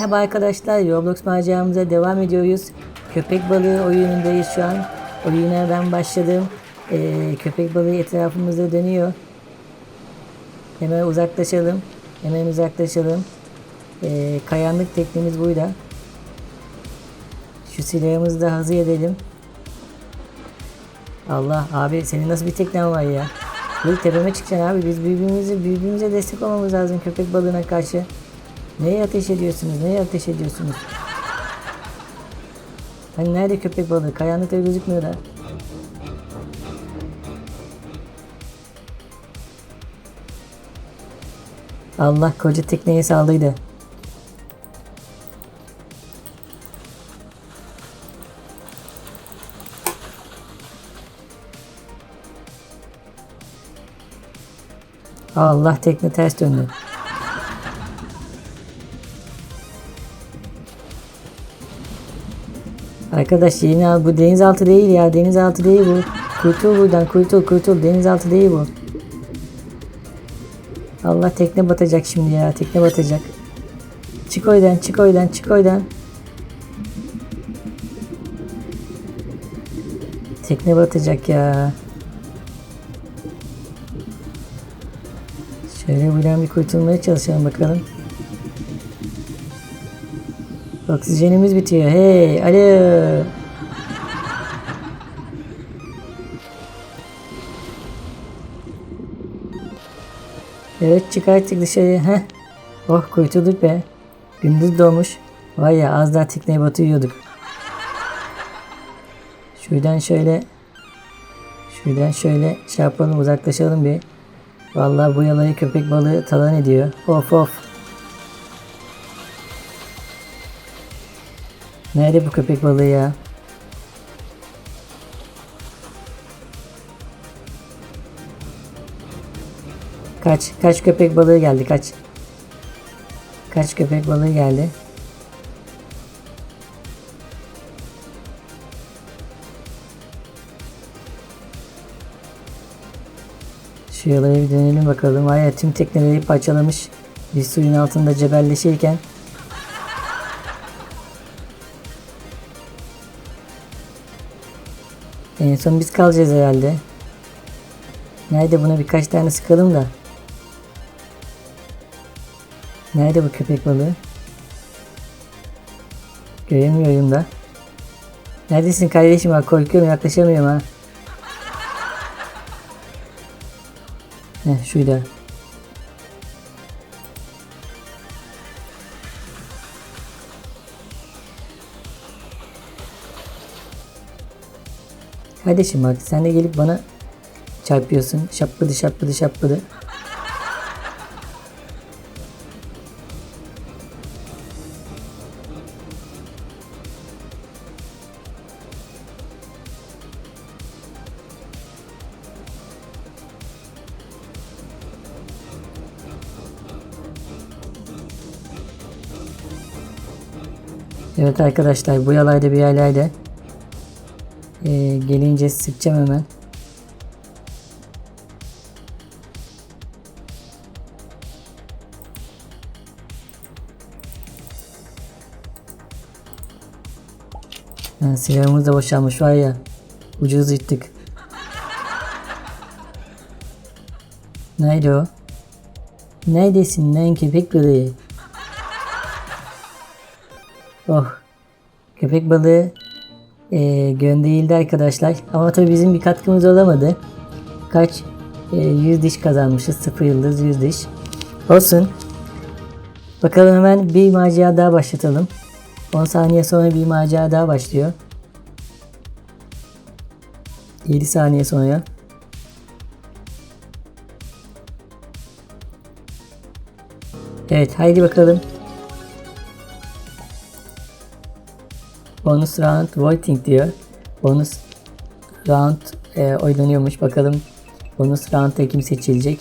Merhaba arkadaşlar, Roblox maceramıza devam ediyoruz. Köpek balığı oyunundayız şu an. Oyuna ben başladım. Ee, köpek balığı etrafımızda dönüyor. Hemen uzaklaşalım. Hemen uzaklaşalım. Ee, kayanlık teknemiz burada. Şu silahımızı da hazır edelim. Allah abi senin nasıl bir teknen var ya? Dur tepeme çıkacaksın abi. Biz birbirimize, birbirimize destek olmamız lazım köpek balığına karşı. Neye ateş ediyorsunuz? Neye ateş ediyorsunuz? Hani nerede köpek balığı? Kayanlıkta gözükmüyor da. Allah koca tekneye saldıydı. Allah tekne ters döndü. Arkadaş yeni al bu denizaltı değil ya denizaltı değil bu. Kurtul buradan kurtul kurtul denizaltı değil bu. Allah tekne batacak şimdi ya tekne batacak. Çık oydan çık oydan çık oydan. Tekne batacak ya. Şöyle buradan bir kurtulmaya çalışalım bakalım. Oksijenimiz bitiyor. Hey, alo. Evet çıkarttık dışarıya. Heh. Oh kurtulduk be. Gündüz doğmuş. Vay ya az daha tekneye batıyorduk. Şuradan şöyle Şuradan şöyle şey yapalım uzaklaşalım bir. Vallahi bu yalayı köpek balığı talan ediyor. Of of. Nerede bu köpek balığı ya? Kaç, kaç köpek balığı geldi, kaç. Kaç köpek balığı geldi. Şu yolaya bir dönelim bakalım. Ay tüm tekneleri parçalamış. Biz suyun altında cebelleşirken En son biz kalacağız herhalde. Nerede buna birkaç tane sıkalım da. Nerede bu köpek balığı? Göremiyorum da. Neredesin kardeşim? Bak korkuyorum yaklaşamıyorum ha. Heh şurada. Kardeşim bak sen de gelip bana çarpıyorsun. Şappıdı şappıdı şappıdı. Evet arkadaşlar bu yalayda bir yerlerde ee, gelince sıkacağım hemen. Ha, silahımız da boşalmış var ya. Ucuz yırttık. Nerede o? Neredesin lan köpek balığı? Oh. Köpek balığı e, gönderildi arkadaşlar. Ama tabii bizim bir katkımız olamadı. Kaç? E, 100 diş kazanmışız. 0 yıldız 100 diş. Olsun. Bakalım hemen bir macera daha başlatalım. 10 saniye sonra bir macera daha başlıyor. 7 saniye sonra. Evet haydi bakalım. Bonus round voting diyor. Bonus round e, oynanıyormuş. Bakalım bonus roundda kim seçilecek?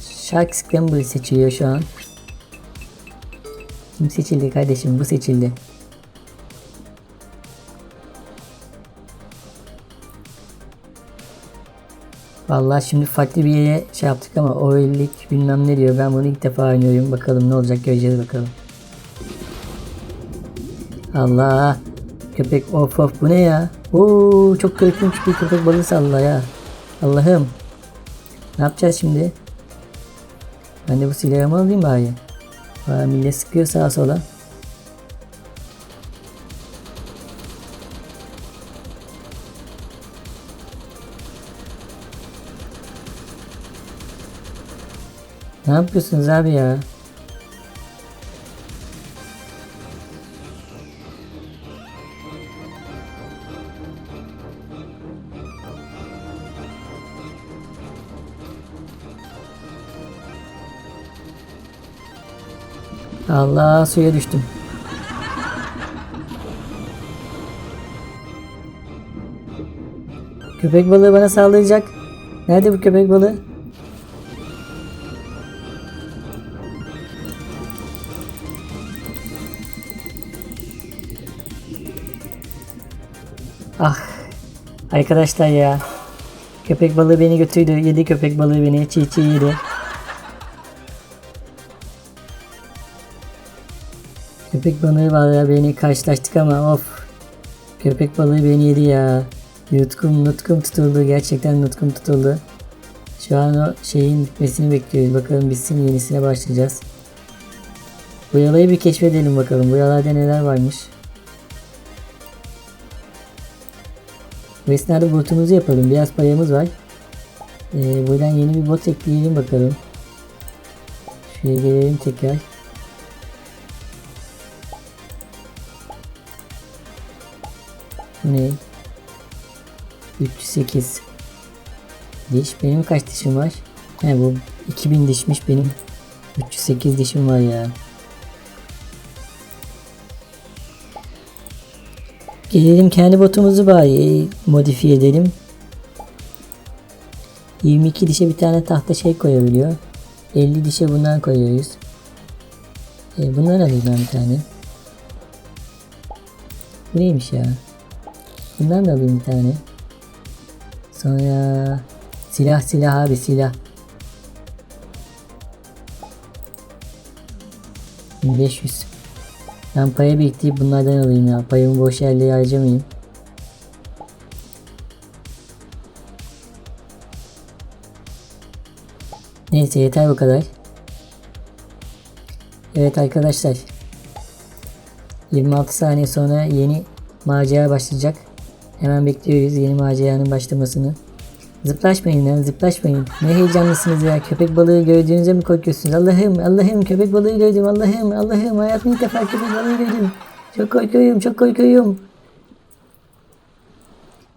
Shark Scramble seçiliyor şu an. Kim seçildi kardeşim? Bu seçildi. Vallahi şimdi farklı bir yere şey yaptık ama o bilmem ne diyor. Ben bunu ilk defa oynuyorum. Bakalım ne olacak göreceğiz bakalım. Allah. Köpek of of bu ne ya? Oo çok korkunç bir köpek balığı salla ya. Allah'ım. Ne yapacağız şimdi? Ben de bu silahımı alayım bari. Aa, millet sıkıyor sağa sola. Ne yapıyorsunuz abi ya? Allah suya düştüm. Köpek balığı bana saldıracak. Nerede bu köpek balığı? Ah. Arkadaşlar ya. Köpek balığı beni götürdü. Yedi köpek balığı beni. Çiğ çiğ yedi. Köpek balığı ya beni karşılaştık ama of. Köpek balığı beni yedi ya. Nutkum nutkum tutuldu. Gerçekten nutkum tutuldu. Şu an o şeyin bitmesini bekliyoruz. Bakalım bitsin yenisine başlayacağız. Bu yalayı bir keşfedelim bakalım. Bu yalarda neler varmış. Bu esnada botumuzu yapalım. Biraz payımız var. Ee, buradan yeni bir bot ekleyelim bakalım. Şuraya gelelim tekrar. Ne? 308 Diş. Benim kaç dişim var? He bu 2000 dişmiş benim. 308 dişim var ya. Gelelim kendi botumuzu bari modifiye edelim. 22 dişe bir tane tahta şey koyabiliyor. 50 dişe bundan koyuyoruz. E, bundan alayım ben bir tane. Bu neymiş ya? Bundan da alayım bir tane. Sonra silah silah abi silah. 500. Ben paya bekleyip bunlardan alayım ya. Payımı boş yerlere harcamayayım. Neyse yeter bu kadar. Evet arkadaşlar. 26 saniye sonra yeni macera başlayacak. Hemen bekliyoruz yeni maceranın başlamasını. Zıplaşmayın lan zıplaşmayın. Ne heyecanlısınız ya. Köpek balığı gördüğünüzde mi korkuyorsunuz? Allah'ım Allah'ım köpek balığı gördüm. Allah'ım Allah'ım hayatımda ilk defa köpek balığı gördüm. Çok korkuyorum çok korkuyorum.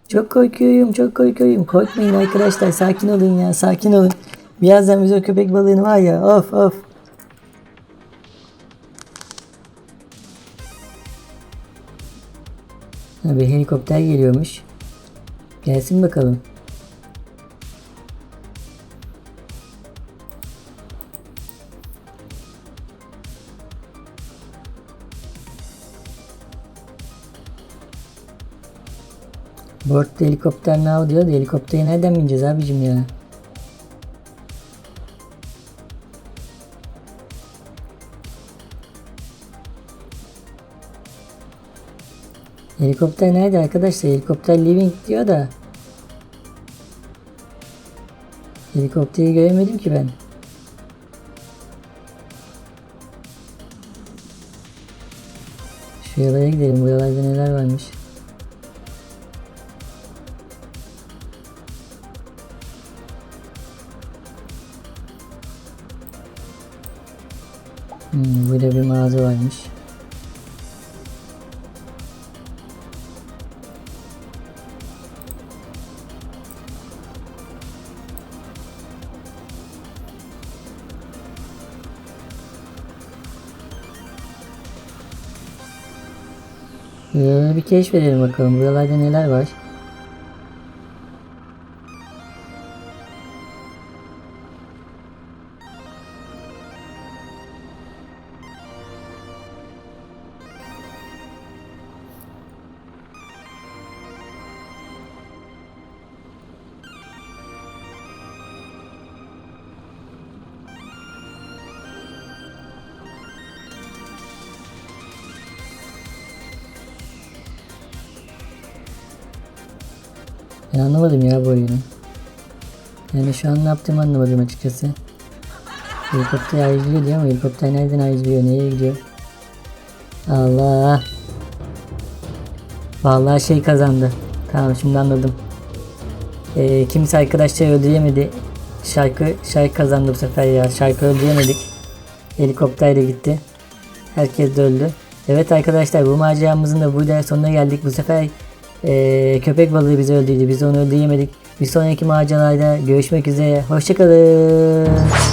Çok korkuyorum çok korkuyorum. Korkmayın arkadaşlar sakin olun ya sakin olun. Birazdan biz o köpek balığını var ya of of. Ha, bir helikopter geliyormuş. Gelsin bakalım. Board helikopter now diyor da helikoptere nereden bineceğiz abicim ya? Helikopter nerede arkadaşlar? Helikopter living diyor da. Helikopteri göremedim ki ben. Şu yolaya gidelim. Bu yollarda neler varmış. Hmm, burada bir mağaza varmış. Buraları bir keşfedelim bakalım. Buralarda neler var. Ben anlamadım ya bu oyunu. Yani şu an ne yaptığımı anlamadım açıkçası. Helikopter ayrılıyor diyor ama helikopter nereden ayrılıyor, nereye gidiyor? Allah. Vallahi şey kazandı. Tamam şimdi anladım. Ee, kimse arkadaşlar öldüremedi. Şarkı, şarkı kazandı bu sefer ya. Şarkı öldüremedik. Helikopterle gitti. Herkes de öldü. Evet arkadaşlar bu maceramızın da burada sonuna geldik. Bu sefer ee, köpek balığı bizi öldürdü. Biz onu öldüremedik. Bir sonraki maceralarda görüşmek üzere. Hoşçakalın.